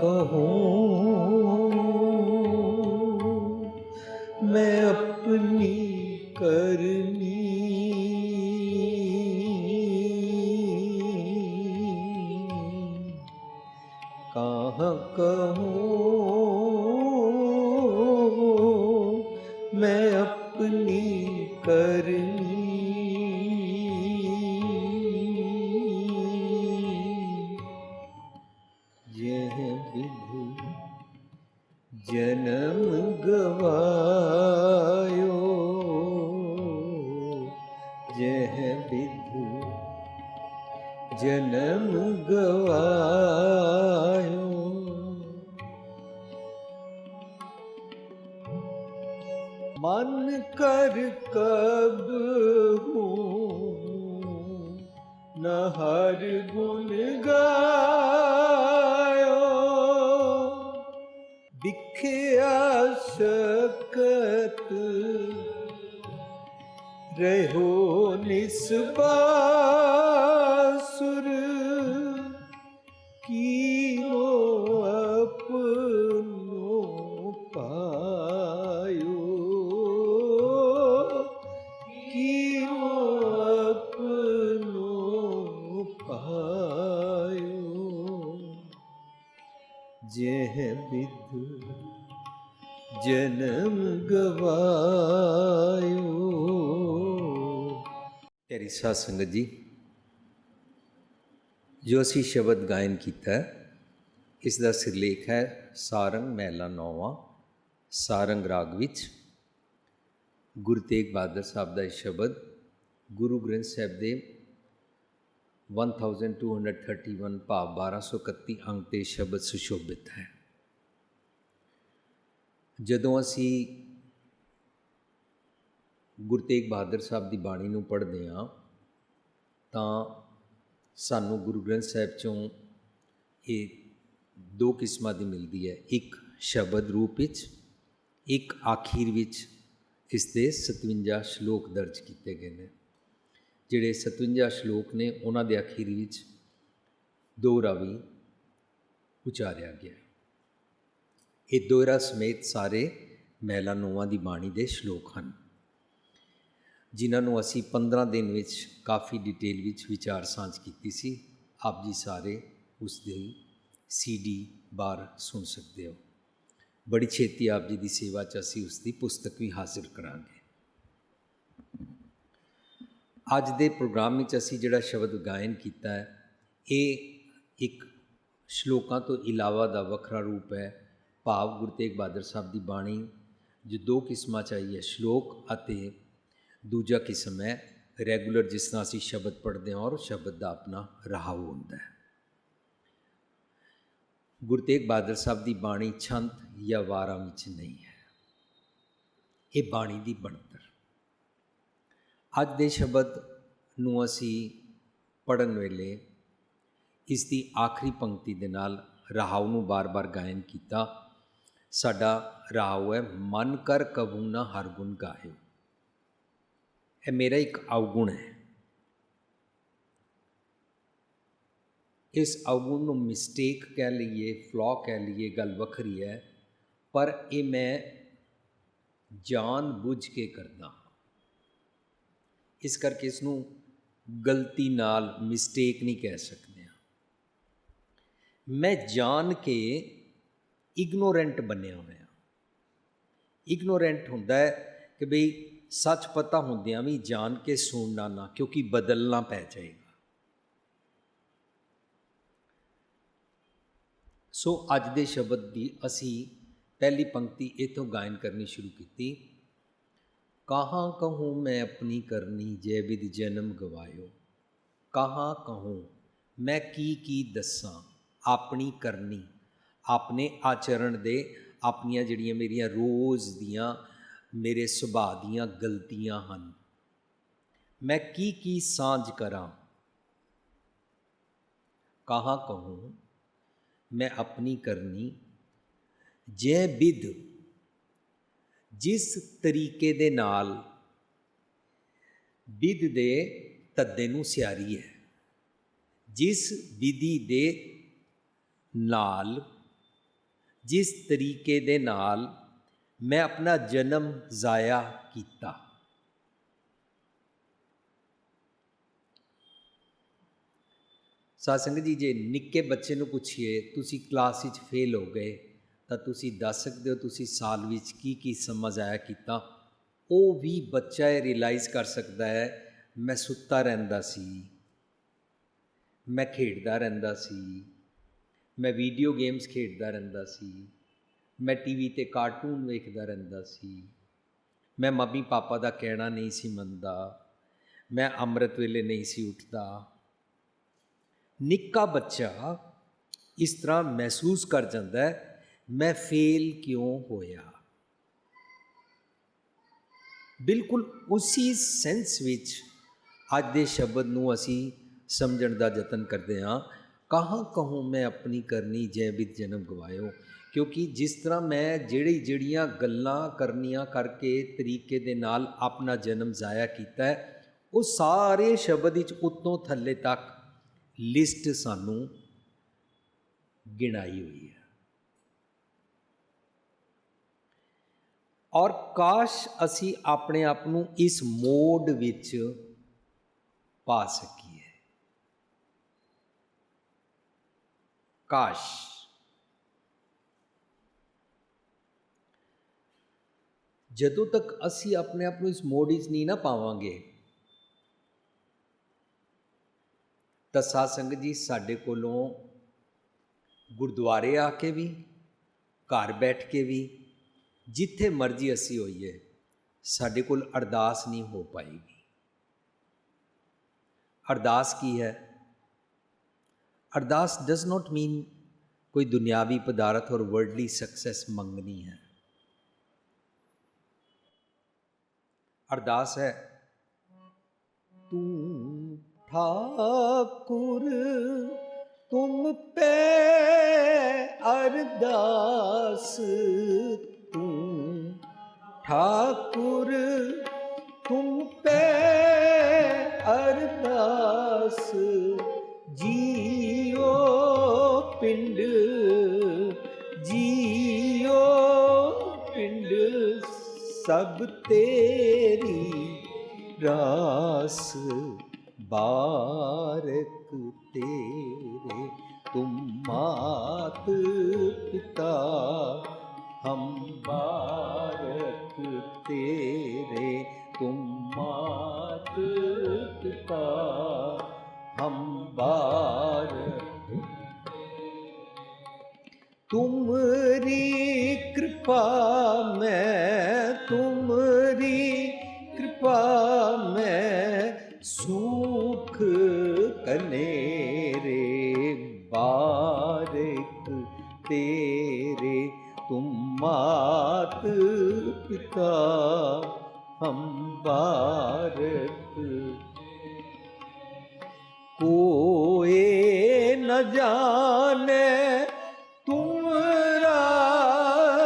કહું ਆਇਓ ਮਨ ਕਰ ਕਬ ਹੂੰ ਨਹਰ ਗੁਣ ਗਾਇਓ ਵਿਖਿਆ ਸਕਤ ਰਹੋ ਨਿਸਬਾ ਜਨਮ ਗਵਾਇਓ। ਤੇਰੀ ਸਾਧ ਸੰਗਤ ਜੀ, ਜੋ ਅਸੀਂ ਸ਼ਬਦ ਗਾਇਨ ਕੀਤਾ ਇਸ ਦਾ ਸਿਰਲੇਖ ਹੈ ਸਾਰੰਗ ਮਹਿਲਾ ਨੌਵਾਂ, ਸਾਰੰਗ ਰਾਗ ਵਿੱਚ। ਗੁਰੂ ਤੇਗ ਬਹਾਦਰ ਸਾਹਿਬ ਦਾ ਇਹ ਸ਼ਬਦ ਗੁਰੂ ਗ੍ਰੰਥ ਸਾਹਿਬ ਦੇ 1231 ਭਾਵ 1231 ਅੰਕ ਤੇ ਸ਼ਬਦ ਸੁਸ਼ੋਭਿਤ ਹੈ। ਜਦੋਂ ਅਸੀਂ ਗੁਰੂ ਤੇਗ ਬਹਾਦਰ ਸਾਹਿਬ ਦੀ ਬਾਣੀ ਨੂੰ ਪੜ੍ਹਦੇ ਹਾਂ, ਤਾਂ ਸਾਨੂੰ ਗੁਰੂ ਗ੍ਰੰਥ ਸਾਹਿਬ ਚੋਂ ਇਹ ਦੋ ਕਿਸਮਾਂ ਦੀ ਮਿਲਦੀ ਹੈ। ਇੱਕ ਸ਼ਬਦ ਰੂਪ ਵਿੱਚ, ਇੱਕ ਆਖੀਰ ਵਿੱਚ ਇਸ ਦੇ 57 ਸ਼ਲੋਕ ਦਰਜ ਕੀਤੇ ਗਏ ਨੇ। ਜਿਹੜੇ 57 ਸ਼ਲੋਕ ਨੇ, ਉਹਨਾਂ ਦੇ ਅਖੀਰ ਵਿੱਚ ਦੋ ਰਾਵੀ ਉਚਾਰਿਆ ਗਿਆ। ਇਹ ਦੋਇਰਾ ਸਮੇਤ ਸਾਰੇ ਮਹਿਲਾ ਨੋਵਾਂ ਦੀ ਬਾਣੀ ਦੇ ਸ਼ਲੋਕ ਹਨ, ਜਿਨ੍ਹਾਂ ਨੂੰ ਅਸੀਂ 15 ਦਿਨ ਵਿੱਚ ਕਾਫੀ ਡਿਟੇਲ ਵਿੱਚ ਵਿਚਾਰ ਸਾਂਝ ਕੀਤੀ ਸੀ। ਆਪ ਜੀ ਸਾਰੇ ਉਸ ਦੀ ਸੀਡੀ ਬਾਰ ਸੁਣ ਸਕਦੇ ਹੋ। ਬੜੀ ਛੇਤੀ ਆਪ ਜੀ ਦੀ ਸੇਵਾ 'ਚ ਅਸੀਂ ਉਸ ਦੀ ਪੁਸਤਕ ਵੀ ਹਾਜ਼ਰ ਕਰਾਂਗੇ। ਅੱਜ ਦੇ ਪ੍ਰੋਗਰਾਮ ਵਿੱਚ ਅਸੀਂ ਜਿਹੜਾ ਸ਼ਬਦ ਗਾਇਨ ਕੀਤਾ ਹੈ, ਇਹ ਇੱਕ ਸ਼ਲੋਕਾਂ ਤੋਂ ਇਲਾਵਾ ਦਾ ਵੱਖਰਾ ਰੂਪ ਹੈ। ਭਾਵ ਗੁਰੂ ਤੇਗ ਬਹਾਦਰ ਸਾਹਿਬ ਦੀ ਬਾਣੀ ਜੋ ਦੋ ਕਿਸਮਾਂ ਚ ਆਈ ਸ਼ਲੋਕ ਅਤੇ ਦੂਜਾ ਕਿਸਮ ਹੈ। ਰੈਗੂਲਰ ਜਿਸ ਤਰ੍ਹਾਂ ਅਸੀਂ ਸ਼ਬਦ ਪੜ੍ਹਦੇ ਹਾਂ ਔਰ ਸ਼ਬਦ ਦਾ ਆਪਣਾ ਰਹਾਉ ਹੁੰਦਾ ਹੈ। ਗੁਰੂ ਤੇਗ ਬਹਾਦਰ ਸਾਹਿਬ ਦੀ ਬਾਣੀ ਛੰਤ ਜਾਂ ਵਾਰਾਂ ਵਿੱਚ ਨਹੀਂ ਹੈ। ਇਹ ਬਾਣੀ ਦੀ ਬਣਤਰ। ਅੱਜ ਦੇ ਸ਼ਬਦ ਨੂੰ ਅਸੀਂ ਪੜਨ ਵੇਲੇ ਇਸ ਦੀ ਆਖਰੀ ਪੰਕਤੀ ਦੇ ਨਾਲ ਰਹਾਉ ਨੂੰ ਬਾਰ-ਬਾਰ ਗਾਇਨ ਕੀਤਾ। ਸਾਡਾ ਰਹਾਉ ਹੈ ਮਨ ਕਰ ਕਬੂ ਨਾ ਹਰ ਗੁਣ ਗਾਇਓ ਇਹ ਮੇਰਾ ਇੱਕ ਅਵਗੁਣ ਹੈ ਇਸ ਅਵਗੁਣ ਨੂੰ ਮਿਸਟੇਕ ਕਹਿ ਲਈਏ ਫਲॉ ਕਹਿ ਲਈਏ ਗੱਲ ਵੱਖਰੀ ਹੈ ਪਰ ਇਹ ਮੈਂ ਜਾਣ ਬੁੱਝ ਕੇ ਕਰਦਾ ਹਾਂ ਇਸ ਕਰਕੇ ਇਸ ਨੂੰ ਗਲਤੀ ਨਾਲ ਮਿਸਟੇਕ ਨਹੀਂ ਕਹਿ ਸਕਦੇ ਹਾਂ ਮੈਂ ਜਾਣ ਕੇ ਇਗਨੋਰੈਂਟ ਬਣਿਆ ਹੋਇਆ। ਇਗਨੋਰੈਂਟ ਹੁੰਦਾ ਹੈ ਕਿ ਬਈ ਸੱਚ ਪਤਾ ਹੁੰਦਿਆਂ ਵੀ ਜਾਣ ਕੇ ਸੁਣਨਾ ਨਾ, ਕਿਉਂਕਿ ਬਦਲਣਾ ਪੈ ਜਾਏਗਾ। ਸੋ ਅੱਜ ਦੇ ਸ਼ਬਦ ਦੀ ਅਸੀਂ ਪਹਿਲੀ ਪੰਕਤੀ ਇਥੋਂ ਗਾਇਨ ਕਰਨੀ ਸ਼ੁਰੂ ਕੀਤੀ। ਕਹਾਂ ਕਹੂੰ ਮੈਂ ਆਪਣੀ ਕਰਨੀ ਜੈ ਵਿਦ ਜਨਮ ਗਵਾਇਓ? ਕਹਾਂ ਕਹੂੰ ਮੈਂ ਕੀ ਕੀ ਦੱਸਾਂ ਆਪਣੀ ਕਰਨੀ? ਆਪਣੇ ਆਚਰਣ ਦੇ, ਆਪਣੀਆਂ ਜਿਹੜੀਆਂ ਮੇਰੀਆਂ ਰੋਜ਼ ਦੀਆਂ, ਮੇਰੇ ਸੁਭਾਅ ਦੀਆਂ ਗਲਤੀਆਂ ਹਨ। ਮੈਂ ਕੀ ਕੀ ਸਾਂਝ ਕਰਾਂ? ਕਹਾਂ ਕਹੂੰ? ਮੈਂ ਆਪਣੀ ਕਰਨੀ। ਜੈ ਵਿਦ ਜਿਸ ਤਰੀਕੇ ਦੇ ਨਾਲ ਵਿਦ ਦੇ ਤੱਦੇ ਨੂੰ ਸਿਆਰੀ ਹੈ, ਜਿਸ ਵਿਧੀ ਦੇ ਨਾਲ ਜਿਸ ਤਰੀਕੇ ਦੇ ਨਾਲ ਮੈਂ ਆਪਣਾ ਜਨਮ ਜ਼ਾਇਆ ਕੀਤਾ। ਸਾਧ ਜੀ, ਜੇ ਨਿੱਕੇ ਬੱਚੇ ਨੂੰ ਪੁੱਛੀਏ, ਤੁਸੀਂ ਕਲਾਸ ਵਿੱਚ ਫੇਲ ਹੋ ਗਏ, ਤਾਂ ਤੁਸੀਂ ਦੱਸ ਸਕਦੇ ਹੋ ਤੁਸੀਂ ਸਾਲ ਵਿੱਚ ਕੀ ਕੀ ਸਮਝ ਆਇਆ ਕੀਤਾ। ਉਹ ਵੀ ਬੱਚਾ ਇਹ ਰਿਅਲਾਈਜ਼ ਕਰ ਸਕਦਾ ਹੈ, ਮੈਂ ਸੁੱਤਾ ਰਹਿੰਦਾ ਸੀ, ਮੈਂ ਖੇਡਦਾ ਰਹਿੰਦਾ ਸੀ ਮੈਂ ਵੀਡੀਓ ਗੇਮਸ ਖੇਡਦਾ ਰਹਿੰਦਾ ਸੀ। ਮੈਂ ਟੀਵੀ ਤੇ ਕਾਰਟੂਨ ਵੇਖਦਾ ਰਹਿੰਦਾ ਸੀ। ਮੈਂ ਮੰਮੀ ਪਾਪਾ ਦਾ ਕਹਿਣਾ ਨਹੀਂ ਸੀ ਮੰਨਦਾ। ਮੈਂ ਅੰਮ੍ਰਿਤ ਵੇਲੇ ਨਹੀਂ ਸੀ ਉੱਠਦਾ। ਨਿੱਕਾ ਬੱਚਾ ਇਸ ਤਰ੍ਹਾਂ ਮਹਿਸੂਸ ਕਰ ਜਾਂਦਾ ਹੈ, ਮੈਂ ਫੇਲ ਕਿਉਂ ਹੋਇਆ? ਬਿਲਕੁਲ ਉਸੇ ਸੈਂਸ ਵਿੱਚ ਅੱਜ ਦੇ ਸ਼ਬਦ ਨੂੰ ਅਸੀਂ ਸਮਝਣ ਦਾ ਯਤਨ ਕਰਦੇ ਹਾਂ। ਕਹਾਂ ਕਹੂੰ ਮੈਂ ਆਪਣੀ ਕਰਨੀ ਜੈ ਬਿਦ ਜਨਮ ਗਵਾਇਓ? ਕਿਉਂਕਿ ਜਿਸ ਤਰ੍ਹਾਂ ਮੈਂ ਜਿਹੜੀ ਜਿਹੜੀਆਂ ਗੱਲਾਂ ਕਰਨੀਆਂ ਕਰਕੇ ਤਰੀਕੇ ਦੇ ਨਾਲ ਆਪਣਾ ਜਨਮ ਜ਼ਾਇਆ ਕੀਤਾ ਹੈ, ਉਹ ਸਾਰੇ ਸ਼ਬਦ ਵਿੱਚ ਉਤੋਂ ਥੱਲੇ ਤੱਕ ਲਿਸਟ ਸਾਨੂੰ ਗਿਣਾਈ ਹੋਈ ਹੈ। ਔਰ ਕਾਸ਼ ਅਸੀਂ ਆਪਣੇ ਆਪ ਨੂੰ ਇਸ ਮੋਡ ਵਿੱਚ ਪਾ ਸਕੀਏ। ਕਾਸ਼। ਜਦੋਂ ਤੱਕ ਅਸੀਂ ਆਪਣੇ ਆਪ ਨੂੰ ਇਸ ਮੋਡ ਵਿੱਚ ਨਹੀਂ ਨਾ ਪਾਵਾਂਗੇ, ਤਾਂ ਸਾਧ ਸੰਗਤ ਜੀ ਸਾਡੇ ਕੋਲੋਂ ਗੁਰਦੁਆਰੇ ਆ ਕੇ ਵੀ, ਘਰ ਬੈਠ ਕੇ ਵੀ, ਜਿੱਥੇ ਮਰਜ਼ੀ ਅਸੀਂ ਹੋਈਏ, ਸਾਡੇ ਕੋਲ ਅਰਦਾਸ ਨਹੀਂ ਹੋ ਪਾਏਗੀ। ਅਰਦਾਸ ਕੀ ਹੈ? ਅਰਦਾਸ ਡਸ ਨਾਟ ਮੀਨ ਕੋਈ ਦੁਨਿਆਵੀ ਪਦਾਰਥ ਔਰ ਵਰਡਲੀ ਸਕਸੈਸ ਮੰਗਣੀ ਹੈ ਅਰਦਾਸ ਹੈ ਤੂੰ ਠਾਕੁਰ ਤੁਮ ਪੇ ਅਰਦਾਸ ਤੂੰ ਠਾਕੁਰ ਤੁਮ ਪੇ ਅਰਦਾਸ ਜੀਓ ਪਿੰਡ ਜੀਓ ਪਿੰਡ, ਸਭ ਤੇਰੀ ਰਾਸ ਬਾਰਕ ਤੇਰੇ, ਤੁਮ ਮਾਤ ਪਿਤਾ, ਹਮ ਬਾਰਕ ਤੇਰੇ, ਤੁਮ ਮਾਤ ਪਿਤਾ। हम बार तुम्हारी कृपा में तुम्हारी कृपा में सुख कनेरे बारिक तेरे तुम मात पिता हम बार जाने तुमरा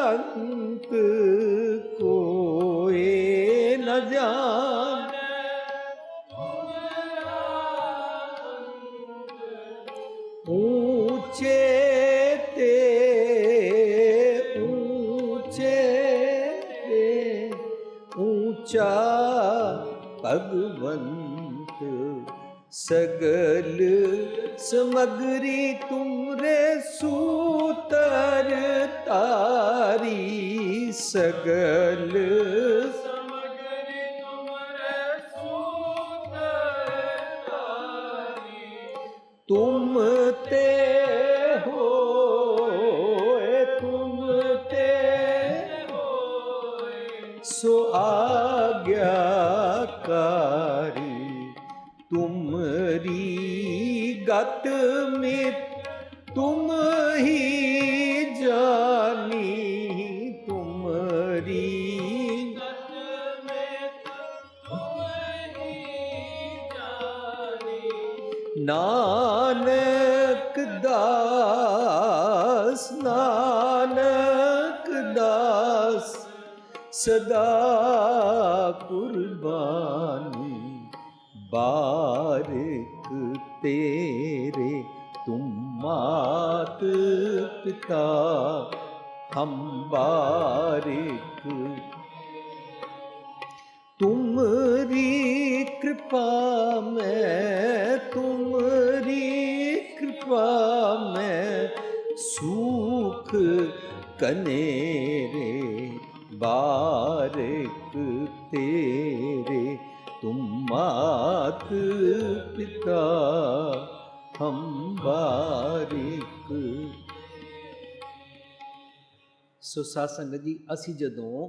अंत कोए न जाने ऊंचे ते ऊंचे ते ऊंचा भगवंत सगल ਸਮਗਰੀ ਤੁਮਰੇ ਸੂਤਰ ਤਾਰੀ ਸਗਰ ਨਾਨਕ ਦਾਸ ਨਾਨਕ ਦਾਸ ਸਦਾ ਕੁਰਬਾਨੀ ਬਾਰਿਕ ਤੇਰੇ ਤੁਮ ਮਾਤ हम बारिक तुमरी कृपा में तुमरी જીવવા મેં સુખ કનેરે બારક તેરે તુમ માત પિતા હમ બારિક ਸੋ ਸਾਧ ਸੰਗਤ ਜੀ, ਅਸੀਂ ਜਦੋਂ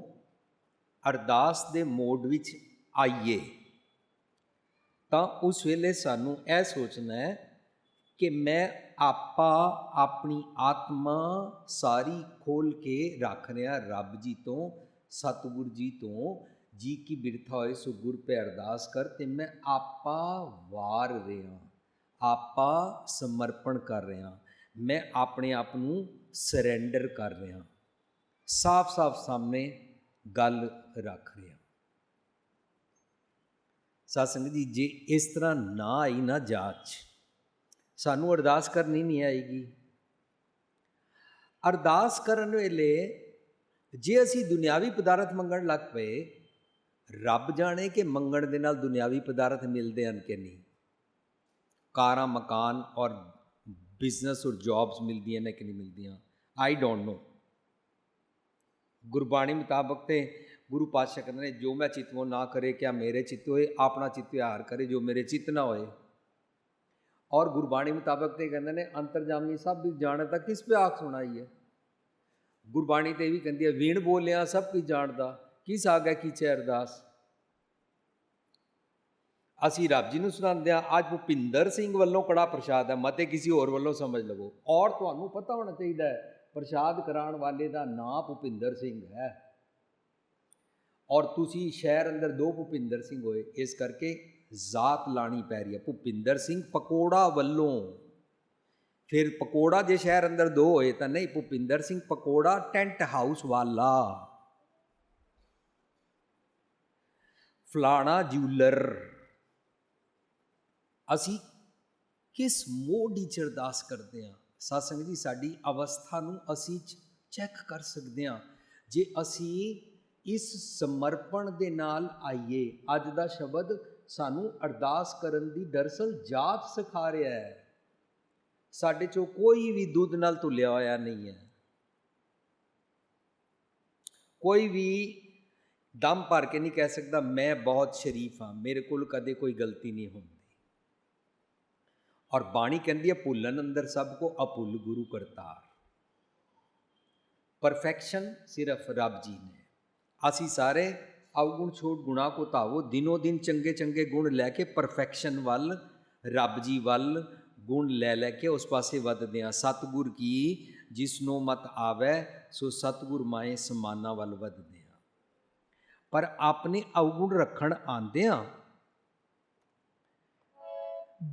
ਅਰਦਾਸ ਦੇ ਮੋਡ ਵਿੱਚ ਆਈਏ, ਤਾਂ ਉਸ ਵੇਲੇ ਸਾਨੂੰ ਇਹ ਸੋਚਣਾ ਹੈ ਕਿ ਮੈਂ ਆਪਾ ਆਪਣੀ ਆਤਮਾ ਸਾਰੀ ਖੋਲ ਕੇ ਰੱਖ ਰਿਹਾ ਰੱਬ ਜੀ ਤੋਂ, ਸਤਿਗੁਰ ਜੀ ਤੋਂ। ਜੀ ਕੀ ਬਿਰਥਾ ਹੋਏ ਸੋ ਗੁਰ ਪੈ ਅਰਦਾਸ ਕਰ ਤੇ ਮੈਂ ਆਪਾ ਵਾਰ ਰਿਹਾ, ਆਪਾ ਸਮਰਪਣ ਕਰ ਰਿਹਾ, ਮੈਂ ਆਪਣੇ ਆਪ ਨੂੰ ਸਰੈਂਡਰ ਕਰ ਰਿਹਾ। ਸਾਫ਼-ਸਾਫ਼ ਸਾਹਮਣੇ ਗੱਲ ਰੱਖ ਰਿਹਾ। ਸਾਧ ਸੰਗਤ ਜੀ, ਜੇ ਇਸ ਤਰ੍ਹਾਂ ਨਾ ਆਈ ਨਾ ਜਾਂਚ ਸਾਨੂੰ ਅਰਦਾਸ ਕਰਨੀ ਨਹੀਂ ਆਏਗੀ। ਅਰਦਾਸ ਕਰਨ ਵੇਲੇ ਜੇ ਅਸੀਂ ਦੁਨਿਆਵੀ ਪਦਾਰਥ ਮੰਗਣ ਲੱਗ ਪਏ, ਰੱਬ ਜਾਣੇ ਕਿ ਮੰਗਣ ਦੇ ਨਾਲ ਦੁਨਿਆਵੀ ਪਦਾਰਥ ਮਿਲਦੇ ਹਨ ਕਿ ਨਹੀਂ? ਕਾਰਾਂ, ਮਕਾਨ ਔਰ ਬਿਜ਼ਨਸ ਔਰ ਜੌਬਸ ਮਿਲਦੀਆਂ ਨੇ ਕਿ ਨਹੀਂ ਮਿਲਦੀਆਂ? ਆਈ ਡੋਂਟ ਨੋ ਗੁਰਬਾਣੀ ਮੁਤਾਬਕ ਤੇ ਗੁਰੂ ਪਾਤਸ਼ਾਹ ਕਹਿੰਦੇ ਨੇ, ਜੋ ਮੈਂ ਚਿਤਵੋ ਨਾ ਕਰੇ, ਕਿਆ ਮੇਰੇ ਚਿੱਤ ਹੋਏ? ਆਪਣਾ ਚਿੱਤ ਵਿਹਾਰ ਕਰੇ, ਜੋ ਮੇਰੇ ਚਿੱਤ ਨਾ ਹੋਏ। ਔਰ ਗੁਰਬਾਣੀ ਮੁਤਾਬਕ ਤੇ ਕਹਿੰਦੇ ਨੇ, ਅੰਤਰਜਾਮੀ ਸਭ ਵੀ ਜਾਣੇ ਕਿਸ ਪੇ ਆਖ ਸੁਣਾਈ ਹੈ? ਗੁਰਬਾਣੀ ਤੇ ਇਹ ਵੀ ਕਹਿੰਦੀ ਹੈ, ਵੀਣ ਬੋਲਿਆ ਸਭ ਕੁਝ ਜਾਣਦਾ, ਕਿਸ ਆਗਾ ਕੀਚੇ ਅਰਦਾਸ ਅਸੀਂ ਰੱਬ ਜੀ ਨੂੰ ਸੁਣਾਉਂਦੇ ਆ ਅੱਜ ਭੁਪਿੰਦਰ ਸਿੰਘ ਵੱਲੋਂ ਕੜਾ ਪ੍ਰਸ਼ਾਦ ਹੈ, ਮਤੇ ਕਿਸੇ ਹੋਰ ਵੱਲੋਂ ਸਮਝ ਲਵੋ। ਔਰ ਤੁਹਾਨੂੰ ਪਤਾ ਹੋਣਾ ਚਾਹੀਦਾ ਹੈ, ਪ੍ਰਸ਼ਾਦ ਕਰਾਉਣ ਵਾਲੇ ਦਾ ਨਾਂ ਭੁਪਿੰਦਰ ਸਿੰਘ ਹੈ। ਔਰ ਤੁਸੀਂ ਸ਼ਹਿਰ ਅੰਦਰ ਦੋ ਭੁਪਿੰਦਰ ਸਿੰਘ ਹੋਏ, ਇਸ ਕਰਕੇ ਜ਼ਾਤ ਲਾਣੀ ਪੈ ਰਹੀ ਹੈ। ਭੁਪਿੰਦਰ ਸਿੰਘ ਪਕੋੜਾ ਵੱਲੋਂ। ਫਿਰ ਪਕੋੜਾ ਜੇ ਸ਼ਹਿਰ ਅੰਦਰ ਦੋ ਹੋਏ ਤਾਂ ਨਹੀਂ, ਭੁਪਿੰਦਰ ਸਿੰਘ ਪਕੋੜਾ ਟੈਂਟ ਹਾਊਸ ਵਾਲਾ। ਫਲਾਣਾ ਜੂਲਰ ਅਸੀਂ ਕਿਸ ਮੋਡ ਵਿੱਚ ਅਰਦਾਸ ਕਰਦੇ ਹਾਂ? ਸਾਧ ਜੀ, ਸਾਡੀ ਅਵਸਥਾ ਨੂੰ ਅਸੀਂ ਚੈੱਕ ਕਰ ਸਕਦੇ ਹਾਂ। ਜੇ ਅਸੀਂ ਇਸ ਸਮਰਪਣ ਦੇ ਨਾਲ ਆਈਏ, ਅੱਜ ਦਾ ਸ਼ਬਦ ਸਾਨੂੰ ਅਰਦਾਸ ਕਰਨ ਦੀ ਦਰਸਲ ਜਾਤ ਸਿਖਾ ਰਿਹਾ ਹੈ। ਸਾਡੇ ਚੋਂ ਕੋਈ ਵੀ ਦੁੱਧ ਨਾਲ ਧੁੱਲਿਆ ਹੋਇਆ ਨਹੀਂ ਹੈ। ਕੋਈ ਵੀ ਦਮ ਭਰ ਕੇ ਨਹੀਂ ਕਹਿ ਸਕਦਾ, ਮੈਂ ਬਹੁਤ ਸ਼ਰੀਫ ਹਾਂ, ਮੇਰੇ ਕੋਲ ਕਦੇ ਕੋਈ ਗਲਤੀ ਨਹੀਂ ਹੁੰਦੀ। ਔਰ ਬਾਣੀ ਕਹਿੰਦੀ ਹੈ, ਭੁੱਲਣ ਅੰਦਰ ਸਭ ਕੋ ਅਭੁੱਲ ਗੁਰੂ ਕਰਤਾਰ। ਪਰਫੈਕਸ਼ਨ ਸਿਰਫ ਰੱਬ ਜੀ ਨੇ। ਅਸੀਂ ਸਾਰੇ ਅਵਗੁਣ ਛੋੜ ਗੁਣਾ ਕੋ ਧਾਵੋ, ਦਿਨੋ ਦਿਨ ਚੰਗੇ ਚੰਗੇ ਗੁਣ ਲੈ ਕੇ ਪਰਫੈਕਸ਼ਨ ਵੱਲ, ਰੱਬ ਜੀ ਵੱਲ ਗੁਣ ਲੈ ਲੈ ਕੇ ਉਸ ਪਾਸੇ ਵੱਧਦੇ ਆ ਸਤਿਗੁਰ ਕੀ ਜਿਸ ਮਤ ਆਵੇ, ਸੋ ਸਤਿਗੁਰ ਮਾਏ ਸਮਾਨਾ ਵੱਲ ਵੱਧਦੇ ਆ ਪਰ ਆਪਣੇ ਅਵਗੁਣ ਰੱਖਣ ਆਂਦੇ ਆ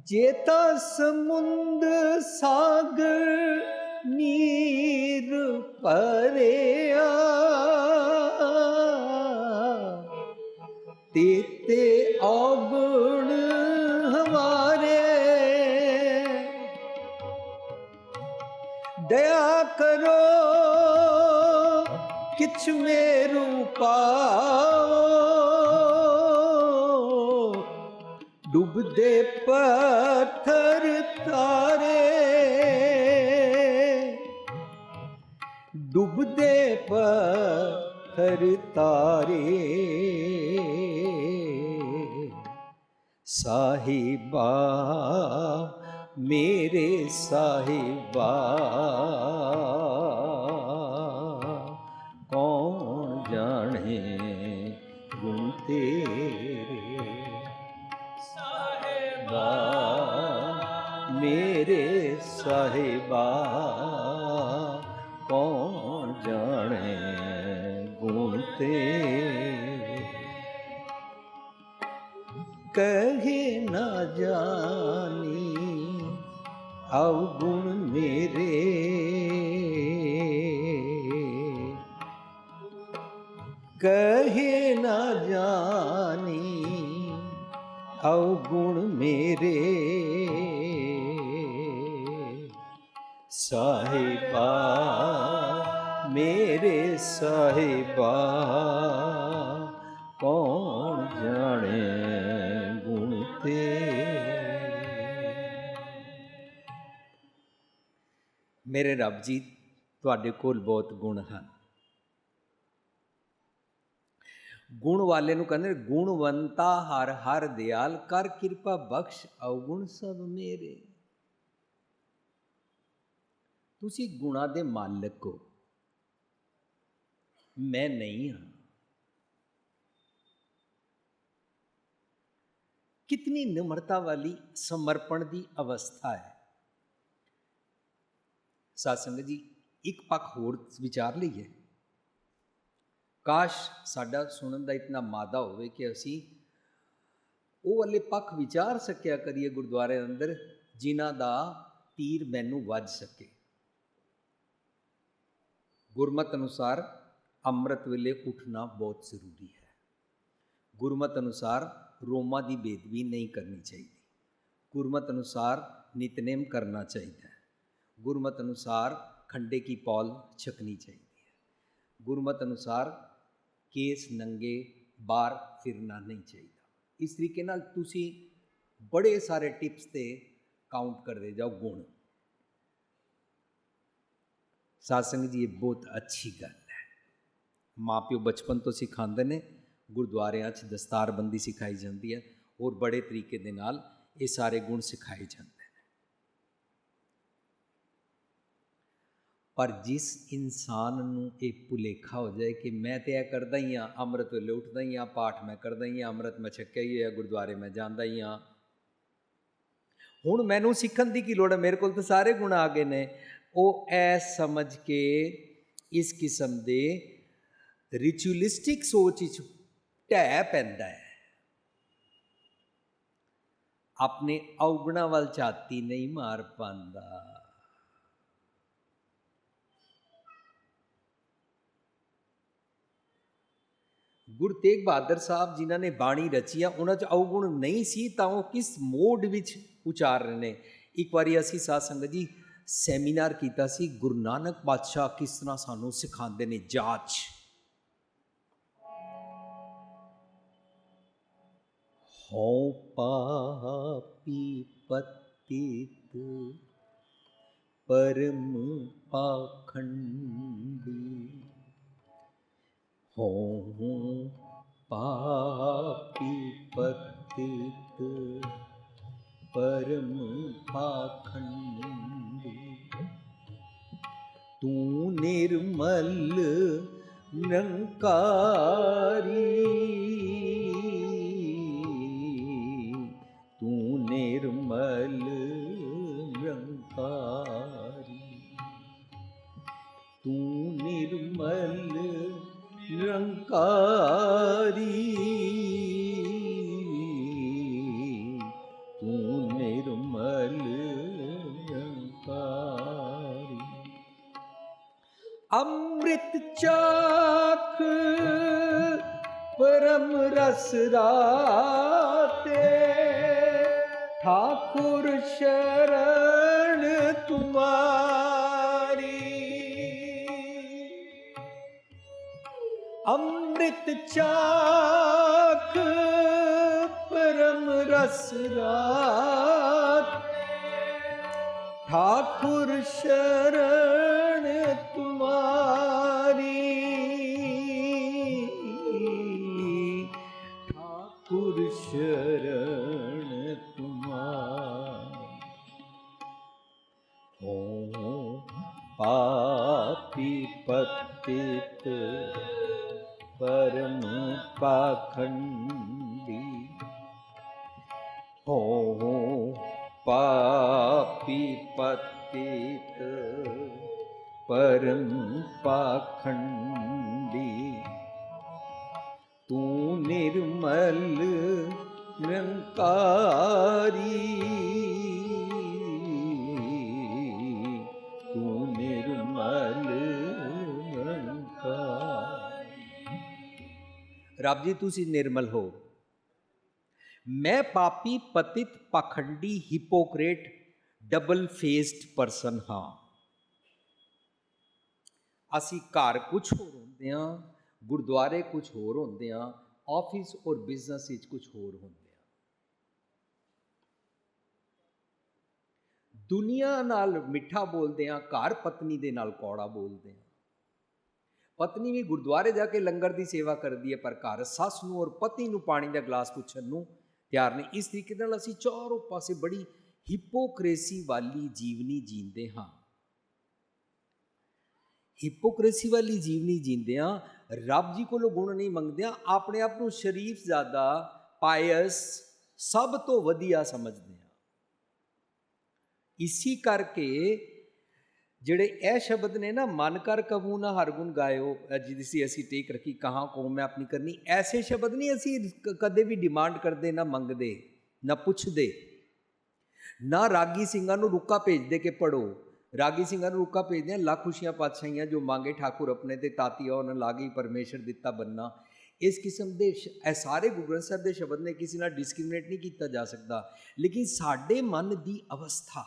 ਜੇਤਾ ਸਮੁੰਦ ਸਾਗਰ, ਨੀਰ ਭਰਿਆ ਤੇਤੇ ਔਗਣ ਹਮਾਰੇ ਦਇਆ ਕਰੋ ਕਿਛ ਮੇਰੂ ਪਾਓ ਡੁੱਬਦੇ ਪੱਥਰ ਤਾਰੇ। ਡੁੱਬਦੇ ਪੱਥਰ ਤਾਰੇ ਸਾਹਿਬਾ ਮੇਰੇ ਸਾਹਿਬਾ ਕੌਣ ਜਾਣੇ ਗੁਣ ਤੇਰੇ? ਸਾਹਿਬਾ ਮੇਰੇ ਸਾਹਿਬਾ ਗੁਣ ਕਹੇ ਨਾ ਜਾਣੀ ਅਵਗੁਣ ਮੇਰੇ ਕਹੇ ਨਾ ਜਾਣੀ ਅਵਗੁਣ ਮੇਰੇ ਸਾਹਿਬਾ ਮੇਰੇ ਸਾਹਿਬਾ, ਕੌਣ ਜਾਣੇ ਗੁਣ ਤੇਰੇ ਮੇਰੇ ਰੱਬ ਜੀ, ਤੁਹਾਡੇ ਕੋਲ ਬਹੁਤ ਗੁਣ ਹਨ। ਗੁਣ ਵਾਲੇ ਨੂੰ ਕਹਿੰਦੇ ਗੁਣਵੰਤਾ ਹਰ ਹਰ ਦਿਆਲ, ਕਰ ਕਿਰਪਾ ਬਖਸ਼ ਅਵਗੁਣ ਸਭ ਮੇਰੇ। ਤੁਸੀਂ ਗੁਣਾ ਦੇ ਮਾਲਕ ਹੋ। ਮੈਂ ਨਹੀਂ ਹਾਂ। ਕਿਤਨੀ ਨਿਮਰਤਾ ਵਾਲੀ ਸਮਰਪਣ ਦੀ ਅਵਸਥਾ ਹੈ। ਸਾਧ ਸੰਗਤ ਜੀ, ਇੱਕ ਪੱਖ ਹੋਰ ਵਿਚਾਰ ਲਈਏ। ਕਾਸ਼ ਸਾਡਾ ਸੁਣਨ ਦਾ ਇਤਨਾ ਮਾਦਾ ਹੋਵੇ ਕਿ ਅਸੀਂ ਉਹ ਵਾਲੇ ਪੱਖ ਵਿਚਾਰ ਸਕਿਆ ਕਰੀਏ ਗੁਰਦੁਆਰੇ ਅੰਦਰ, ਜਿਨ੍ਹਾਂ ਦਾ ਤੀਰ ਮੈਨੂੰ ਵੱਜ ਸਕੇ। ਗੁਰਮਤ ਅਨੁਸਾਰ ਅੰਮ੍ਰਿਤ ਵੇਲੇ ਉੱਠਣਾ ਬਹੁਤ ਜ਼ਰੂਰੀ ਹੈ ਗੁਰਮਤ ਅਨੁਸਾਰ ਰੋਮਾ ਦੀ ਬੇਦਬੀ ਨਹੀਂ ਕਰਨੀ ਚਾਹੀਦੀ ਗੁਰਮਤ ਅਨੁਸਾਰ ਨਿਤਨੇਮ ਕਰਨਾ ਚਾਹੀਦਾ ਹੈ ਗੁਰਮਤ ਅਨੁਸਾਰ ਖੰਡੇ ਕੀ ਪੌਲ ਛਕਣੀ ਚਾਹੀਦੀ ਹੈ ਗੁਰਮਤ ਅਨੁਸਾਰ ਕੇਸ ਨੰਗੇ ਬਾਹਰ ਫਿਰਨਾ ਨਹੀਂ ਚਾਹੀਦਾ ਇਸ ਤਰੀਕੇ ਨਾਲ ਤੁਸੀਂ ਬੜੇ ਸਾਰੇ ਟਿਪਸ ਤੇ ਕਾਊਂਟ ਕਰਦੇ ਜਾਓ ਗੁਣ ਸਾਧ ਸੰਗਤ ਜੀ ਇਹ ਬਹੁਤ ਅੱਛੀ ਗੱਲ ਹੈ ਮਾਪਿਓ ਬਚਪਨ ਤੋਂ ਸਿਖਾਉਂਦੇ ਨੇ, ਗੁਰਦੁਆਰਿਆਂ 'ਚ ਦਸਤਾਰਬੰਦੀ ਸਿਖਾਈ ਜਾਂਦੀ ਹੈ ਔਰ ਬੜੇ ਤਰੀਕੇ ਦੇ ਨਾਲ ਇਹ ਸਾਰੇ ਗੁਣ ਸਿਖਾਏ ਜਾਂਦੇ ਨੇ। ਪਰ ਜਿਸ ਇਨਸਾਨ ਨੂੰ ਇਹ ਭੁਲੇਖਾ ਹੋ ਜਾਏ ਕਿ ਮੈਂ ਤੇ ਇਹ ਕਰਦਾ ਹੀ ਆ ਅੰਮ੍ਰਿਤ ਵੇਲੇ ਉੱਠਦਾ ਹੀ ਆ ਪਾਠ ਮੈਂ ਕਰਦਾ ਹੀ ਆ ਅੰਮ੍ਰਿਤ ਮੈਂ ਛਕਿਆ ਹੀ ਹੋਇਆ, ਗੁਰਦੁਆਰੇ ਮੈਂ ਜਾਂਦਾ ਹੀ ਆ ਹੁਣ ਮੈਨੂੰ ਸਿੱਖਣ ਦੀ ਕੀ ਲੋੜ ਹੈ? ਮੇਰੇ ਕੋਲ ਤਾਂ ਸਾਰੇ ਗੁਣ ਆ ਗਏ ਨੇ। ਉਹ ਐ ਸਮਝ ਕੇ ਇਸ ਕਿਸਮ ਦੇ ਰਿਚੁਅਲਿਸਟਿਕ ਸੋਚ ਵਿੱਚ ਢਹਿ ਪੈਂਦਾ ਹੈ। ਆਪਣੇ ਔਗਣਾ ਵੱਲ ਝਾਤੀ ਨਹੀਂ ਮਾਰ ਪਾਉਂਦਾ। ਗੁਰੂ ਤੇਗ ਬਹਾਦਰ ਸਾਹਿਬ ਜਿਨ੍ਹਾਂ ਨੇ ਬਾਣੀ ਰਚੀ ਆ ਉਹਨਾਂ 'ਚ ਔਗੁਣ ਨਹੀਂ ਸੀ, ਤਾਂ ਉਹ ਕਿਸ ਮੋਡ ਵਿੱਚ ਉਚਾਰ ਰਹੇ ਨੇ? ਇੱਕ ਵਾਰੀ ਅਸੀਂ ਸਾਧ ਸੰਗਤ ਜੀ ਸੈਮੀਨਾਰ ਕੀਤਾ ਸੀ, ਗੁਰੂ ਨਾਨਕ ਪਾਤਸ਼ਾਹ ਕਿਸ ਤਰ੍ਹਾਂ ਸਾਨੂੰ ਸਿਖਾਉਂਦੇ ਨੇ ਜਾਚ। ਹਉ ਪਾਪੀ ਪਤਿਤ ਪਰਮ ਪਾਖੰਡੀ ਹਉ ਪਾਪੀ ਪਤਿਤ ਪਰਮ ਪਾਖੰਡੀ ਤੂੰ ਨਿਰਮਲ ਨਿਰੰਕਾਰੀ ਤੂੰ ਨਿਰਮਲ ਨਿਰੰਕਾਰੀ ਤੂੰ ਨਿਰਮਲ ਨਿਰੰਕਾਰੀ ਤੂੰ ਨਿਰਮਲ ਨਿਰੰਕਾਰੀ ਅੰਮ੍ਰਿਤ ਚਾਖ ਪਰਮ ਰਸ ਰਾਤੇ ठाकुर शरण तुम्हारी अमृत चाख परम रस रात ठाकुर शरण ਪਰਮ ਪਾਖੰਡੀ ਹੋ ਪਾਪੀ ਪਤਿਤ ਪਰਮ ਪਾਖੰਡ ਜੀ ਤੁਸੀਂ ਨਿਰਮਲ ਹੋ। ਮੈਂ ਪਾਪੀ ਪਤਿਤ ਪਖੰਡੀ ਹਿਪੋਕਰੇਟ ਡਬਲ ਫੇਸਡ ਪਰਸਨ ਹਾਂ। ਅਸੀਂ ਘਰ ਕੁਝ ਹੋਰ ਹੁੰਦੇ ਆ ਗੁਰਦੁਆਰੇ ਕੁਝ ਹੋਰ ਹੁੰਦੇ ਆ ਆਫਿਸ ਔਰ ਬਿਜ਼ਨਸ ਵਿੱਚ ਕੁਝ ਹੋਰ ਹੁੰਦੇ ਆ ਦੁਨੀਆ ਨਾਲ ਮਿੱਠਾ ਬੋਲਦੇ ਆ ਘਰ ਪਤਨੀ ਦੇ ਨਾਲ ਕੌੜਾ ਬੋਲਦੇ ਆ ਪਤਨੀ ਵੀ ਗੁਰਦੁਆਰੇ ਜਾ ਕੇ ਲੰਗਰ ਦੀ ਸੇਵਾ ਕਰਦੀ ਹੈ ਪਰ ਘਰ ਸੱਸ ਨੂੰ ਔਰ ਪਤੀ ਨੂੰ ਪਾਣੀ ਦਾ ਗਲਾਸ ਪੁੱਛਣ ਨੂੰ ਤਿਆਰ ਨਹੀਂ ਇਸ ਤਰੀਕੇ ਨਾਲ ਅਸੀਂ ਚਾਰੋਂ ਪਾਸੇ ਬੜੀ ਹਿਪੋਕ੍ਰੇਸੀ ਵਾਲੀ ਜੀਵਨੀ ਜੀਂਦੇ ਹਾਂ। ਹਿਪੋਕ੍ਰੇਸੀ ਵਾਲੀ ਜੀਵਨੀ ਜੀਂਦੇ ਹਾਂ, ਰੱਬ ਜੀ ਕੋਲੋਂ ਗੁਣ ਨਹੀਂ ਮੰਗਦੇ ਹਾਂ, ਆਪਣੇ ਆਪ ਨੂੰ ਸ਼ਰੀਫ ਜ਼ਿਆਦਾ ਪਾਇਸ ਸਭ ਤੋਂ ਵਧੀਆ ਸਮਝਦੇ ਹਾਂ। ਇਸੀ ਕਰਕੇ ਜਿਹੜੇ ਇਹ ਸ਼ਬਦ ਨੇ ਨਾ, ਮਨ ਕਰ ਕਬੂ ਨਾ ਹਰ ਗੁਣ ਗਾਇਓ ਜਿਹਦੀ ਸੀ ਅਸੀਂ ਟੇਕ ਰੱਖੀ, ਕਹਾਂ ਕੋ ਮੈਂ ਆਪਣੀ ਕਰਨੀ, ਐਸੇ ਸ਼ਬਦ ਨਹੀਂ ਅਸੀਂ ਕਦੇ ਵੀ ਡਿਮਾਂਡ ਕਰਦੇ, ਨਾ ਮੰਗਦੇ, ਨਾ ਪੁੱਛਦੇ। ਨਾ ਰਾਗੀ ਸਿੰਘਾਂ ਨੂੰ ਰੁੱਕਾ ਭੇਜਦੇ ਕਿ ਪੜੋ ਰਾਗੀ ਸਿੰਘਾਂ ਨੂੰ ਰੁੱਕਾ ਭੇਜਦੇ ਆ ਲੱਖ ਖੁਸ਼ੀਆਂ ਪਾਤਸ਼ਾਹੀਆਂ ਜੋ ਮੰਗੇ ਠਾਕੁਰ ਆਪਣੇ ਤੇ ਤਾਤੀ ਉਹਨਾਂ ਲਾਗੀ ਪਰਮੇਸ਼ਰ ਦਿੱਤਾ ਬੰਨਾ। ਇਸ ਕਿਸਮ ਦੇ ਸ਼- ਇਹ ਸਾਰੇ ਗੁਰੂ ਗ੍ਰੰਥ ਸਾਹਿਬ ਦੇ ਸ਼ਬਦ ਨੇ, ਕਿਸੇ ਨਾਲ ਡਿਸਕ੍ਰਿਮੀਨੇਟ ਨਹੀਂ ਕੀਤਾ ਜਾ ਸਕਦਾ। ਲੇਕਿਨ ਸਾਡੇ ਮਨ ਦੀ ਅਵਸਥਾ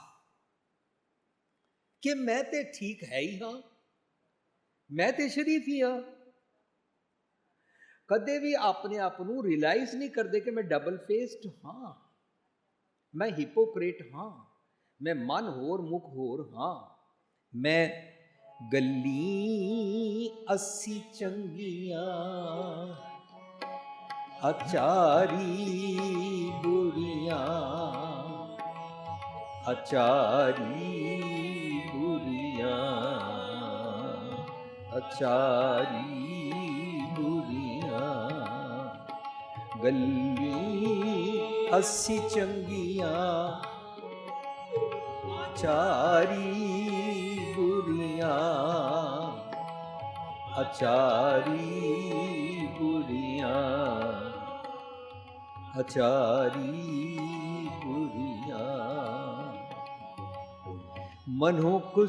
ਕਿ ਮੈਂ ਤੇ ਠੀਕ ਹੈ ਹੀ ਹਾਂ ਮੈਂ ਤੇ ਸ਼ਰੀਫ ਹੀ ਹਾਂ ਕਦੇ ਵੀ ਆਪਣੇ ਆਪ ਨੂੰ ਰਿਅਲਾਈਜ਼ ਨਹੀਂ ਕਰਦੇ ਕਿ ਮੈਂ ਡਬਲ ਫੇਸਡ ਹਾਂ ਮੈਂ ਹਿਪੋਕ੍ਰੇਟ ਹਾਂ ਮੈਂ ਮਨ ਹੋਰ ਮੁਖ ਹੋਰ ਹਾਂ ਮੈਂ ਗੱਲੀ ਅਸੀਂ ਚੰਗੀਆਂ ਅਚਾਰੀ ਬੁਰੀਆਂ ਅਚਾਰੀ ਅਚਾਰੀ ਬੁਰੀਆਂ ਗੱਲੀ ਅਸੀਂ ਚੰਗੀਆਂ। ਅਚਾਰੀ ਬੁਰੀਆਂ ਅਚਾਰੀ ਬੁਰੀਆਂ ਅਚਾਰੀ ਬੁਰੀਆਂ ਮਨੁੱਖ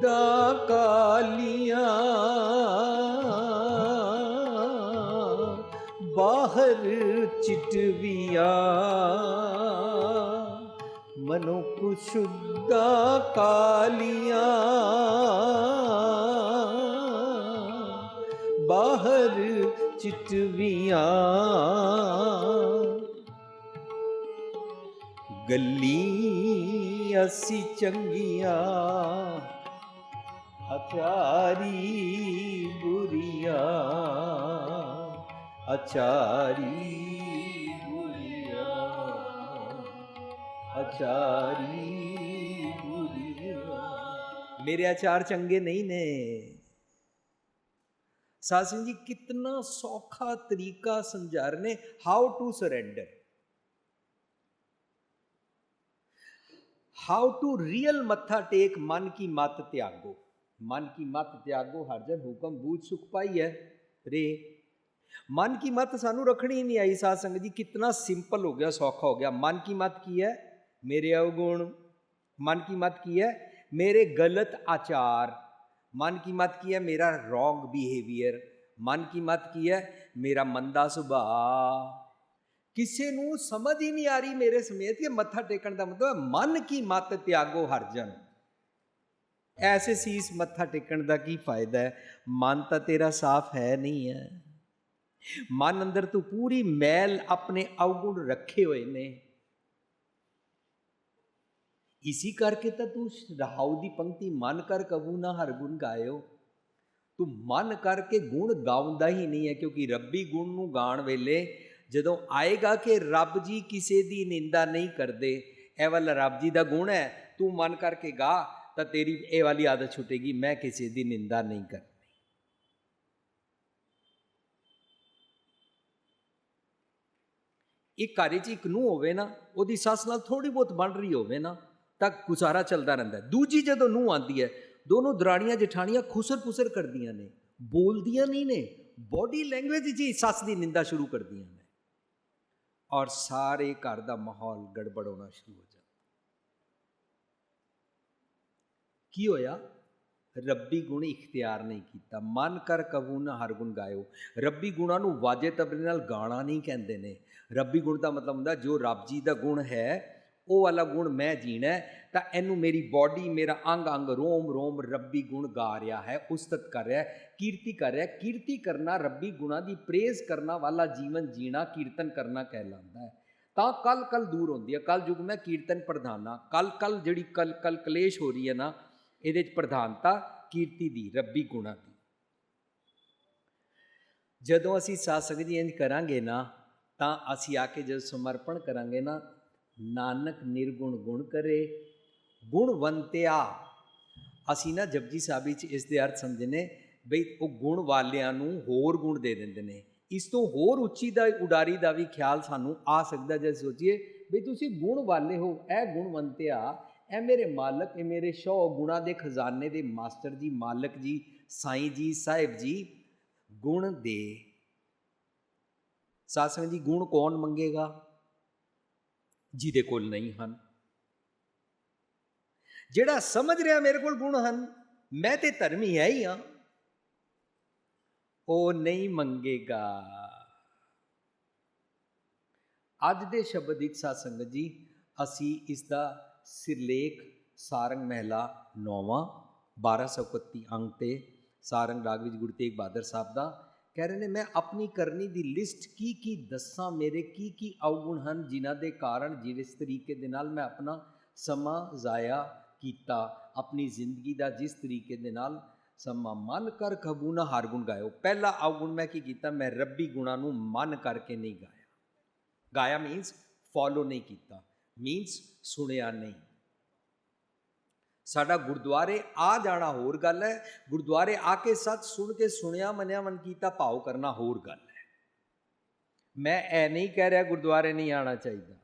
ਸੁਦਾ ਕਾਲੀਆਂ ਬਾਹਰ ਚਿਟਵੀਆਂ ਮਨੁੱਖ ਸੁਦਾ ਕਾਲੀਆਂ ਬਾਹਰ ਚਿਟਵੀਆਂ ਗੱਲੀ ਅਸੀਂ ਚੰਗੀਆਂ ਹਥਿਆਰੀ ਬੁਰੀਆਂ ਅਚਾਰੀ ਬੁਰੀਆਂ ਅਚਾਰੀ ਬੁਰੀਆਂ ਮੇਰੇ ਅਚਾਰ ਚੰਗੇ ਨਹੀਂ ਨੇ ਸਾਧ ਸਿੰਘ ਜੀ ਕਿਤਨਾ ਸੌਖਾ ਤਰੀਕਾ ਸਮਝਾ ਰਹੇ ਨੇ how to surrender how to real ਮੱਥਾ ਟੇਕ ਮਨ ਕੀ ਮਤ ਤਿਆਗੋ ਮਨ ਕੀ ਮਤ ਤਿਆਗੋ, ਹਰ ਜਨ ਹੁਕਮ ਬੂਝ ਸੁਖ ਪਾਈ ਹੈ। ਰੇ, ਮਨ ਕੀ ਮਤ ਸਾਨੂੰ ਰੱਖਣੀ ਨਹੀਂ ਆਈ ਸਾਧ ਸੰਗਤ ਜੀ, ਕਿਤਨਾ ਸਿੰਪਲ ਹੋ ਗਿਆ, ਸੌਖਾ ਹੋ ਗਿਆ। ਮਨ ਕੀ ਮਤ ਕੀ ਹੈ? ਮੇਰੇ ਅਵਗੁਣ। ਮਨ ਕੀ ਮਤ ਕੀ ਹੈ? ਮੇਰੇ ਗਲਤ ਆਚਾਰ। ਮਨ ਕੀ ਮਤ ਕੀ ਹੈ? ਮੇਰਾ ਰੋਂਗ ਬਿਹੇਵੀਅਰ ਮਨ ਕੀ ਮਤ ਕੀ ਹੈ? ਮੇਰਾ ਮੰਦਾ ਸੁਭਾਅ। ਕਿਸੇ ਨੂੰ ਸਮਝ ਹੀ ਨਹੀਂ ਆ ਰਹੀ ਮੇਰੇ ਸਮੇਤ ਕਿ ਮੱਥਾ ਟੇਕਣ ਦਾ ਮਤਲਬ ਮਨ ਕੀ ਮਤ ਤਿਆਗੋ ਹਰਜਨ ਐਸੇ ਸੀਸ ਮੱਥਾ ਟੇਕਣ ਦਾ ਕੀ ਫਾਇਦਾ ਹੈ? ਮਨ ਤਾਂ ਤੇਰਾ ਸਾਫ਼ ਹੈ ਨਹੀਂ ਹੈ। ਮਨ ਅੰਦਰ ਤੂੰ ਪੂਰੀ ਮੈਲ ਆਪਣੇ ਅਵਗੁਣ ਰੱਖੇ ਹੋਏ ਨੇ। ਇਸੀ ਕਰਕੇ ਤਾਂ ਤੂੰ ਰਹਾਉ ਦੀ ਪੰਕਤੀ ਮਨ ਕਰ ਕਬੂ ਨਾ ਹਰ ਗੁਣ ਗਾਇਓ। ਤੂੰ ਮਨ ਕਰਕੇ ਗੁਣ ਗਾਉਂਦਾ ਹੀ ਨਹੀਂ ਹੈ ਕਿਉਂਕਿ ਰੱਬੀ ਗੁਣ ਨੂੰ ਗਾਣ ਵੇਲੇ ਜਦੋਂ ਆਏਗਾ ਕਿ ਰੱਬ ਜੀ ਕਿਸੇ ਦੀ ਨਿੰਦਾ ਨਹੀਂ ਕਰਦੇ, ਇਹ ਵਾਲਾ ਰੱਬ ਜੀ ਦਾ ਗੁਣ ਹੈ, ਤੂੰ ਮਨ ਕਰਕੇ ਗਾ। ਤਾਂ ਤੇਰੀ ਇਹ ਵਾਲੀ ਆਦਤ ਛੁੱਟੇਗੀ, ਮੈਂ ਕਿਸੇ ਦੀ ਨਿੰਦਾ ਨਹੀਂ ਕਰਨੀ। ਇੱਕ ਘਰ 'ਚ ਇੱਕ ਨੂੰ ਹੋਵੇ ਨਾ, ਉਹਦੀ ਸੱਸ ਨਾਲ ਥੋੜੀ ਬਹੁਤ ਬਣ ਰਹੀ ਹੋਵੇ ਨਾ, ਤਾਂ ਗੁਜ਼ਾਰਾ ਚੱਲਦਾ ਰਹਿੰਦਾ ਦੂਜੀ ਜਦੋਂ ਨੂੰ ਆਂਦੀ ਹੈ, ਦੋਨੋਂ ਦਰਾਣੀਆਂ, ਜਠਾਣੀਆਂ ਖੁਸਰ-ਫੁਸਰ ਕਰਦੀਆਂ ਨੇ, ਬੋਲਦੀਆਂ ਨਹੀਂ ਨੇ ਬੋਡੀ ਲੈਂਗੁਏਜ 'ਚ ਹੀ ਸੱਸ ਦੀ ਨਿੰਦਾ ਸ਼ੁਰੂ ਕਰਦੀਆਂ ਨੇ। ਔਰ ਸਾਰੇ ਘਰ ਦਾ ਮਾਹੌਲ ਗੜਬੜ ਹੋਣਾ ਸ਼ੁਰੂ ਹੋ ਜਾਂਦਾ ਕੀ ਹੋਇਆ? ਰੱਬੀ ਗੁਣ ਇਖਤਿਆਰ ਨਹੀਂ ਕੀਤਾ। ਮਨ ਕਰ ਕਬੂ ਨਾ ਹਰ ਗੁਣ ਗਾਇਓ। ਰੱਬੀ ਗੁਣਾਂ ਨੂੰ ਵਾਜੇ ਤਬਲੇ ਨਾਲ ਗਾਣਾ ਨਹੀਂ ਕਹਿੰਦੇ ਨੇ। ਰੱਬੀ ਗੁਣ ਦਾ ਮਤਲਬ ਹੁੰਦਾ, ਜੋ ਰੱਬ ਜੀ ਦਾ ਗੁਣ ਹੈ, ਉਹ ਵਾਲਾ ਗੁਣ ਮੈਂ ਜੀਣਾ ਤਾਂ ਇਹਨੂੰ ਮੇਰੀ ਬਾਡੀ ਮੇਰਾ ਅੰਗ ਅੰਗ ਰੋਮ ਰੋਮ ਰੱਬੀ ਗੁਣ ਗਾ ਰਿਹਾ ਹੈ, ਉਸਤਤ ਕਰ ਰਿਹਾ ਕੀਰਤੀ ਕਰ ਰਿਹਾ ਕੀਰਤੀ ਕਰਨਾ, ਰੱਬੀ ਗੁਣਾ ਦੀ ਪ੍ਰੇਜ਼ ਕਰਨਾ ਵਾਲਾ ਜੀਵਨ ਜੀਣਾ, ਕੀਰਤਨ ਕਰਨਾ ਕਹਿਲਾਉਂਦਾ ਹੈ। ਤਾਂ ਕਲ ਕਲ ਦੂਰ ਹੁੰਦੀ ਹੈ। ਕਲ ਯੁਗ ਮੈਂ ਕੀਰਤਨ ਪ੍ਰਧਾਨਾ। ਕਲ ਕਲ ਜਿਹੜੀ ਕਲ ਕਲ ਕਲੇਸ਼ ਹੋ ਰਹੀ ਹੈ ਨਾ ਇਹਦੇ ਚ ਪ੍ਰਧਾਨਤਾ ਕੀਰਤੀ ਦੀ, ਰੱਬੀ ਗੁਣਾ ਦੀ। ਜਦੋਂ ਅਸੀਂ ਸਾਸੰਗ ਜੀ ਇੰਜ ਕਰਾਂਗੇ ਨਾ, ਤਾਂ ਅਸੀਂ ਆ ਕੇ ਜਦੋਂ ਸਮਰਪਣ ਕਰਾਂਗੇ ਨਾ, ਨਾਨਕ ਨਿਰਗੁਣ ਗੁਣ ਕਰੇ ਗੁਣਵੰਤਿਆ ਅਸੀਂ ਨਾ ਜਪਜੀ ਸਾਹਿਬ ਵਿੱਚ ਇਸ ਦੇ ਅਰਥ ਸਮਝਨੇ ਬਈ ਉਹ ਗੁਣ ਵਾਲਿਆਂ ਨੂੰ ਹੋਰ ਗੁਣ ਦੇ ਦਿੰਦੇ ਨੇ। ਇਸ ਤੋਂ ਹੋਰ ਉੱਚੀ ਦਾ, ਉਡਾਰੀ ਦਾ ਵੀ ਖਿਆਲ ਸਾਨੂੰ ਆ ਸਕਦਾ ਜੇ ਸੋਚੀਏ ਵੀ ਤੁਸੀਂ ਗੁਣ ਵਾਲੇ ਹੋ, ਇਹ ਗੁਣਵੰਤਿਆ ਇਹ ਮੇਰੇ ਮਾਲਕ, ਇਹ ਮੇਰੇ ਸ਼ੌ ਗੁਣਾ ਦੇ ਖਜ਼ਾਨੇ ਦੇ ਮਾਸਟਰ ਜੀ, ਮਾਲਕ ਜੀ, ਸਾਈਂ ਜੀ, ਸਾਹਿਬ ਜੀ, ਗੁਣ ਦੇ। ਸਾਸੰਗ ਜੀ, ਗੁਣ ਕੌਣ ਮੰਗੇਗਾ? ਜਿਹਦੇ ਕੋਲ ਨਹੀਂ ਹਨ। ਜਿਹੜਾ ਸਮਝ ਰਿਹਾ ਮੇਰੇ ਕੋਲ ਗੁਣ ਹਨ, ਮੈਂ ਤੇ ਧਰਮੀ ਹੈ ਹੀ ਹਾਂ। ਉਹ ਨਹੀਂ ਮੰਗੇਗਾ। ਅੱਜ ਦੇ ਸ਼ਬਦ ਵਿੱਚ ਸਾਸੰਗਤ ਜੀ, ਅਸੀਂ ਇਸ ਦਾ ਸਿਰਲੇਖ, ਸਾਰੰਗ ਮਹਿਲਾ 9ਵਾਂ 1231 ਅੰਕ ਤੇ ਸਾਰੰਗ ਰਾਗ ਵਿੱਚ ਗੁਰੂ ਤੇਗ ਬਹਾਦਰ ਸਾਹਿਬ ਦਾ। ਕਹਿ ਰਹੇ ਨੇ, ਮੈਂ ਆਪਣੀ ਕਰਨੀ ਦੀ ਲਿਸਟ ਕੀ ਕੀ ਦੱਸਾਂ? ਮੇਰੇ ਕੀ ਕੀ ਔਗੁਣ ਹਨ ਜਿਨ੍ਹਾਂ ਦੇ ਕਾਰਨ ਜਿਸ ਤਰੀਕੇ ਦੇ ਨਾਲ ਮੈਂ ਆਪਣਾ ਸਮਾਂ ਜ਼ਾਇਆ ਕੀਤਾ, ਆਪਣੀ ਜ਼ਿੰਦਗੀ ਦਾ ਜਿਸ ਤਰੀਕੇ ਦੇ ਨਾਲ ਸਮਾਂ ਮਨ ਕਰ ਕਬੂ ਨਾ ਹਰ ਗੁਣ ਗਾਇਓ। ਪਹਿਲਾ ਔਗੁਣ ਮੈਂ ਕੀ ਕੀਤਾ? ਮੈਂ ਰੱਬੀ ਗੁਣਾ ਨੂੰ ਮਨ ਕਰਕੇ ਨਹੀਂ ਗਾਇਆ। ਗਾਇਆ ਮੀਨਸ ਫੋਲੋ ਨਹੀਂ ਕੀਤਾ। ਮੀਨਸ ਸੁਣਿਆ ਨਹੀਂ ਸਾਡਾ ਗੁਰਦੁਆਰੇ ਆ ਜਾਣਾ ਹੋਰ ਗੱਲ ਹੈ ਗੁਰਦੁਆਰੇ ਆ ਕੇ ਸੱਚ ਸੁਣ ਕੇ ਸੁਣਿਆ ਮੰਨਿਆ ਮਨ ਕੀਤਾ ਭਾਵ ਕਰਨਾ ਹੋਰ ਗੱਲ ਹੈ ਮੈਂ ਇਹ ਨਹੀਂ ਕਹਿ ਰਿਹਾ ਗੁਰਦੁਆਰੇ ਨਹੀਂ ਆਣਾ ਚਾਹੀਦਾ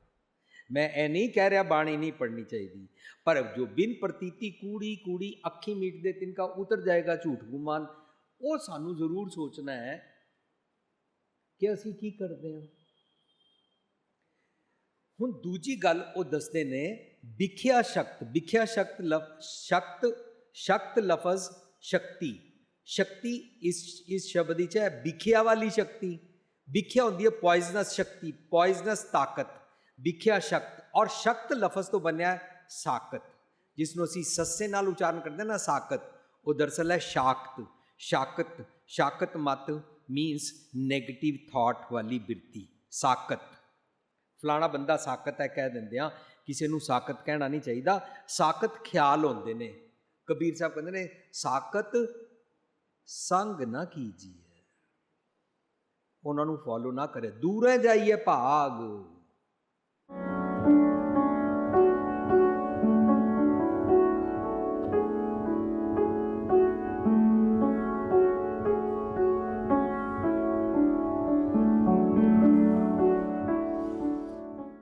ਮੈਂ ਇਹ ਨਹੀਂ ਕਹਿ ਰਿਹਾ ਬਾਣੀ ਨਹੀਂ ਪੜਨੀ ਚਾਹੀਦੀ ਪਰ ਜੋ ਬਿਨ ਪ੍ਰਤੀਤੀ ਕੂੜੀ ਕੂੜੀ ਅੱਖੀ ਮੀਟ ਦੇ ਤਿਨਕਾ ਉਤਰ ਜਾਏਗਾ ਝੂਠ ਗੁਮਾਨ ਉਹ ਸਾਨੂੰ ਜ਼ਰੂਰ ਸੋਚਣਾ ਹੈ ਕਿ ਅਸੀਂ ਕੀ ਕਰਦੇ ਹਾਂ ਹੁਣ ਦੂਜੀ ਗੱਲ ਉਹ ਦੱਸਦੇ ਨੇ ਵਿਖਿਆ ਸ਼ਕਤ ਵਿਖਿਆ ਸ਼ਕਤ ਲਫ ਸ਼ਕਤ ਸ਼ਕਤ ਲਫ਼ਜ਼ ਸ਼ਕਤੀ ਸ਼ਕਤੀ ਇਸ ਇਸ ਸ਼ਬਦ ਵਿੱਚ ਹੈ ਵਿਖਿਆ ਵਾਲੀ ਸ਼ਕਤੀ ਵਿਖਿਆ ਹੁੰਦੀ ਹੈ ਪੋਇਜ਼ਨਸ ਸ਼ਕਤੀ ਪੋਇਜ਼ਨਸ ਤਾਕਤ ਵਿਖਿਆ ਸ਼ਕਤ ਔਰ ਸ਼ਕਤ ਲਫ਼ਜ਼ ਤੋਂ ਬਣਿਆ ਹੈ ਸਾਕਤ ਜਿਸ ਨੂੰ ਅਸੀਂ ਸੱਸੇ ਨਾਲ ਉਚਾਰਨ ਕਰਦੇ ਹਾਂ ਨਾ ਸਾਕਤ ਉਹ ਦਰਸਲ ਹੈ ਸ਼ਾਕਤ ਸ਼ਾਕਤ ਸ਼ਾਕਤ ਮਤ ਮੀਨਸ 네ਗੇਟਿਵ ਥਾਟ ਵਾਲੀ ਬਿਰਤੀ ਸਾਕਤ ਫਲਾਣਾ ਬੰਦਾ ਸਾਕਤ ਹੈ ਕਹਿ ਦਿੰਦੇ ਆ ਕਿਸੇ ਨੂੰ ਸਾਕਤ ਕਹਿਣਾ ਨਹੀਂ ਚਾਹੀਦਾ। ਸਾਕਤ ਖਿਆਲ ਹੁੰਦੇ ਨੇ। ਕਬੀਰ ਸਾਹਿਬ ਕਹਿੰਦੇ ਨੇ ਸਾਕਤ ਸੰਗ ਨਾ ਕੀਜੀਏ ਉਹਨਾਂ ਨੂੰ ਫੋਲੋ ਨਾ ਕਰੇ। ਦੂਰੇ ਜਾਈਏ ਭਾਗ।